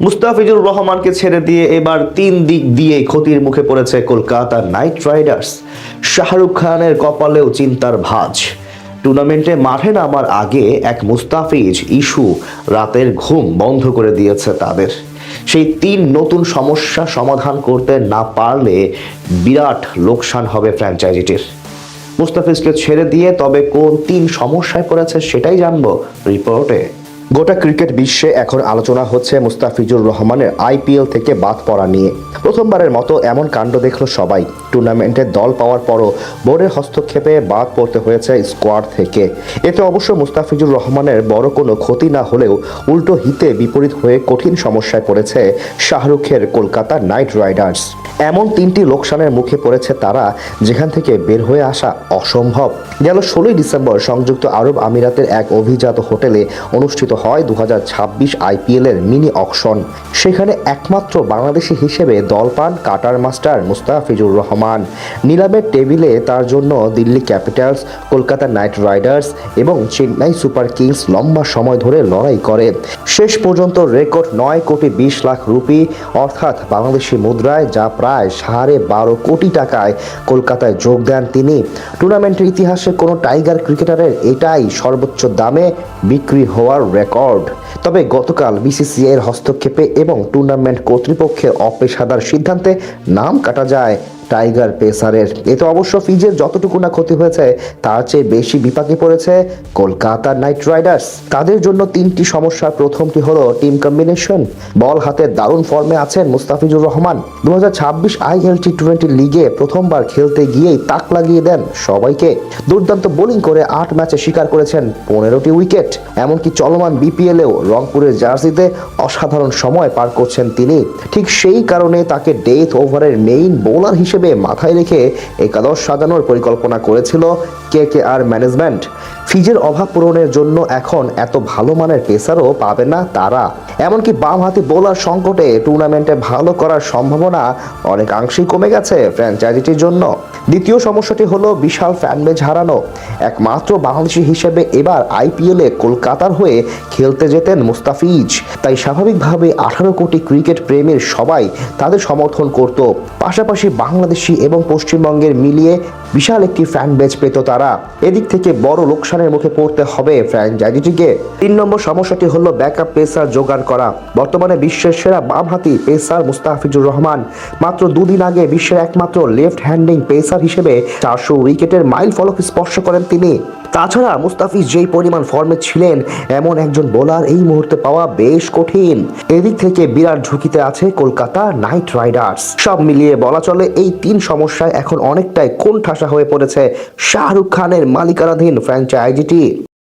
মুস্তাফিজুর রহমানকে ছেড়ে দিয়ে এবার তিন দিক দিয়ে ক্ষতির মুখে পড়েছে কলকাতা নাইট রাইডার্স। শাহরুখ খানের কপালেও চিন্তার ভাঁজ। টুর্নামেন্টে মাঠে নামার আগে এক মুস্তাফিজ ইস্যু রাতের ঘুম বন্ধ করে দিয়েছে তাদের। সেই তিন নতুন সমস্যা সমাধান করতে না পারলে বিরাট লোকসান হবে ফ্র্যাঞ্চাইজিটির। মুস্তাফিজকে ছেড়ে দিয়ে তবে কোন তিন সমস্যায় পড়েছে সেটাই জানব রিপোর্টে। গোটা ক্রিকেট বিশ্বে এখন আলোচনা হচ্ছে মুস্তাফিজুর রহমানের আইপিএল থেকে বাদ পড়া নিয়ে। প্রথমবারের মতো এমন কাণ্ড দেখল সবাই। টুর্নামেন্টে দল পাওয়ার পরও বোর্ডের হস্তক্ষেপে বাদ পড়তে হয়েছে স্কোয়াড থেকে। এতে অবশ্য মুস্তাফিজুর রহমানের বড় কোনো ক্ষতি না হলেও উল্টো হিতে বিপরীত হয়ে কঠিন সমস্যায় পড়েছে শাহরুখের কলকাতা নাইট রাইডার্স। এমন তিনটি লোকসানের মুখে পড়েছে তারা, যেখান থেকে বের হয়ে আসা অসম্ভব। গেল ষোলোই ডিসেম্বর সংযুক্ত আরব আমিরাতের এক অভিজাত হোটেলে অনুষ্ঠিত হয় দু হাজার আইপিএল এর মিনি অকশন। সেখানে একমাত্র বাংলাদেশি হিসেবে দল পান কাটার মাস্টার মুস্তাফিজুর রহমান। নিলামের টেবিলে তার জন্য Delhi capitals, Kolkata knight riders এবং চেন্নাই সুপার কিংস লম্বা সময় ধরে লড়াই করে। শেষ পর্যন্ত রেকর্ড নয় কোটি বিশ লাখ রুপি, অর্থাৎ বাংলাদেশি মুদ্রায় যা প্রায় সাড়ে বারো কোটি টাকায় কলকাতায় যোগ দেন তিনি। টুর্নামেন্টের ইতিহাসে কোনো টাইগার ক্রিকেটারের এটাই সর্বোচ্চ দামে বিক্রি হওয়ার রেকর্ড। তবে গতকাল বিসিসিআই এর হস্তক্ষেপে এবং টুর্নামেন্ট কর্তৃপক্ষের অপেশাদার সিদ্ধান্তে নাম কাটা যায় টাইগার পেসারের। এতে অবশ্য ফিজের যতটুকু না ক্ষতি হয়েছে, তার চেয়ে বেশি বিপাকে পড়েছে কলকাতা নাইট রাইডার্স। তাদের জন্য তিনটি সমস্যার প্রথমটি হলো টিম কম্বিনেশন। বল হাতে দারুণ ফর্মে আছেন মুস্তাফিজুর রহমান। দু আইএল টি টোয়েন্টি লিগে প্রথমবার খেলতে গিয়েই তাক লাগিয়ে দেন সবাইকে। দুর্দান্ত বোলিং করে আট ম্যাচে শিকার করেছেন পনেরোটি উইকেট। এমনকি চলমান বিপিএলেও রংপুরের জার্সিতে অসাধারণ সময় পার করছেন তিনি। ঠিক সেই কারণে তাকে ডেথ ওভারের মেইন বোলার হিসেবে মাথায় রেখে একাদশ সাজানোর পরিকল্পনা করেছিল কে কে আর ম্যানেজমেন্ট। ফিজের অভাব পূরণের জন্য এখন এত ভালো মানের পেসারও পাবে না তারা। এমনকি বাম হাতি বোলার সংকটে টুর্নামেন্টে ভালো করার সম্ভাবনা অনেকাংশেই কমে গেছে ফ্র্যাঞ্চাইজিটির জন্য। দ্বিতীয় সমস্যাটি হলো বিশাল ফ্যানবেজ হারানো। একমাত্র বাংলাদেশি হিসেবে এবার আইপিএলে কলকাতার হয়ে খেলতে যেতেন মুস্তাফিজ। তাই স্বাভাবিকভাবে আঠারো কোটি ক্রিকেট প্রেমীর সবাই তাদের সমর্থন করত। পাশাপাশি বাংলাদেশি এবং পশ্চিমবঙ্গের মিলিয়ে বিশাল একটি ফ্যান বেজ পেত তারা। এদিক থেকে বড় লোকসানের মুখে পড়তে হবে ফ্র্যাঞ্চাইজিটিকে তিন নম্বর সমস্যাটি হলো ব্যাকআপ পেসার জোগাড় করা। বর্তমানে বিশ্বের সেরা বামহাতি পেসার মুস্তাফিজুর রহমান মাত্র দুদিন আগে বিশ্বের একমাত্র লেফট হ্যান্ডিং পেসার হিসেবে চারশো উইকেটের মাইল ফলক স্পর্শ করেন তিনি। তাছাড়া মুস্তাফিজ যেই পরিমাণ ফর্মে ছিলেন, এমন একজন বোলার এই মুহূর্তে পাওয়া বেশ কঠিন। এদিক থেকে বিরাট ঝুঁকিতে আছে কলকাতা নাইট রাইডার্স। সব মিলিয়ে বলা চলে এই তিন সমস্যায় এখন অনেকটাই কোণঠাসা হয়ে পড়েছে শাহরুখ খানের মালিকানাধীন ফ্র্যাঞ্চাইজিটি